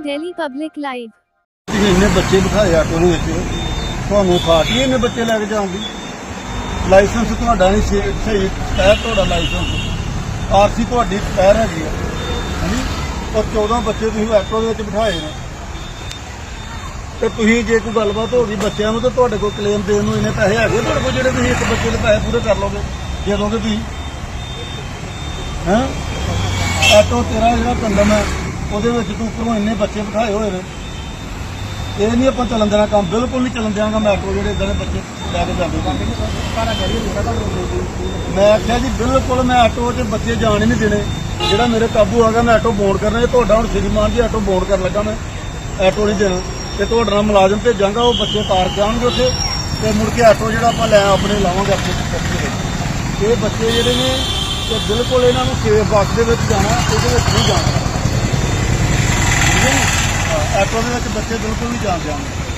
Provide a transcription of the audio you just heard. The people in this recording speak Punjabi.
Delhi Public Live. ਤੁਸੀਂ ਇੰਨੇ ਬੱਚੇ ਬਿਠਾਏ ਆਟੋ ਦੇ ਵਿੱਚ ਤੁਹਾਨੂੰ ਖਾਤੀ ਇੰਨੇ ਬੱਚੇ ਲੈ ਕੇ ਜਾਣ ਲਾਇਸੈਂਸ ਤੁਹਾਡਾ ਨਹੀਂ ਸੀ- ਸਹੀ ਹੈ ਤੁਹਾਡਾ ਲਾਇਸੈਂਸ ਆਰਸੀ ਤੁਹਾਡੀ ਪੈਰ ਹੈਗੀ ਹੈ ਹਾਂਜੀ? ਉਹ 14 ਬੱਚੇ ਤੁਸੀਂ ਆਟੋ ਦੇ ਵਿੱਚ ਬਿਠਾਏ ਨੇ। ਤੇ ਤੁਸੀਂ ਜੇ ਕੋਈ ਗੱਲਬਾਤ ਹੋ ਗਈ ਬੱਚਿਆਂ ਨੂੰ, ਤਾਂ ਤੁਹਾਡੇ ਕੋਲ ਕਲੇਮ ਦੇਣ ਨੂੰ ਇੰਨੇ ਪੈਸੇ ਹੈਗੇ ਤੁਹਾਡੇ ਕੋਲ, ਜਿਹੜੇ ਤੁਸੀਂ ਇੱਕ ਬੱਚੇ ਦੇ ਪੈਸੇ ਪੂਰੇ ਕਰ ਲਓਗੇ, ਦੇ ਦੋਗੇ ਤੁਸੀਂ? ਹੈਂ? ਆਟੋ ਤੇਰਾ ਜਿਹੜਾ ਕੰਦਮ ਹੈ ਉਹਦੇ ਵਿੱਚ ਤੂੰ ਉੱਪਰੋਂ ਇੰਨੇ ਬੱਚੇ ਬਿਠਾਏ ਹੋਏ ਨੇ। ਇਹ ਨਹੀਂ ਆਪਾਂ ਚੱਲਣ ਦੇਣਾ ਕੰਮ, ਬਿਲਕੁਲ ਨਹੀਂ ਚੱਲਣ ਦੇਣਾ ਮੈਟਰੋ ਜਿਹੜੇ ਇਦਾਂ ਦੇ ਬੱਚੇ ਲੈ ਕੇ ਜਾਂਦੇ ਮੈਂ ਆਖਿਆ ਜੀ, ਬਿਲਕੁਲ ਮੈਂ ਆਟੋ 'ਚ ਬੱਚੇ ਜਾਣ ਹੀ ਨਹੀਂ ਦੇਣੇ। ਜਿਹੜਾ ਮੇਰੇ ਕਾਬੂ ਆ ਮੈਂ ਆਟੋ ਬੋਰਡ ਕਰਨਾ। ਇਹ ਤੁਹਾਡਾ ਹੁਣ ਸ਼੍ਰੀਮਾਨ ਜੀ ਆਟੋ ਬੋਰਡ ਕਰਨ ਲੱਗਾ ਮੈਂ, ਆਟੋ ਨਹੀਂ ਦੇਣਾ। ਤੇ ਤੁਹਾਡਾ ਨਾਲ ਮੁਲਾਜ਼ਮ ਭੇਜਾਂਗਾ, ਉਹ ਬੱਚੇ ਤਾਰ ਕੇ ਆਉਣਗੇ ਉੱਥੇ। ਤੇ ਮੁੜ ਕੇ ਆਟੋ ਜਿਹੜਾ ਆਪਾਂ ਲੈ ਆਪਣੇ ਲਾਵਾਂਗੇ ਆਪਣੇ ਇਹ ਬੱਚੇ ਜਿਹੜੇ ਨੇ ਤੇ ਬਿਲਕੁਲ ਇਹਨਾਂ ਨੂੰ ਸੇਫ ਬੱਸ ਦੇ ਵਿੱਚ ਜਾਣਾ, ਇਹਦੇ ਵਿੱਚ ਨਹੀਂ ਜਾਣਾ। ਆਟੋ ਦੇ ਵਿੱਚ ਬੱਚੇ ਬਿਲਕੁਲ ਨਹੀਂ ਜਾਣ ਜਾਣਗੇ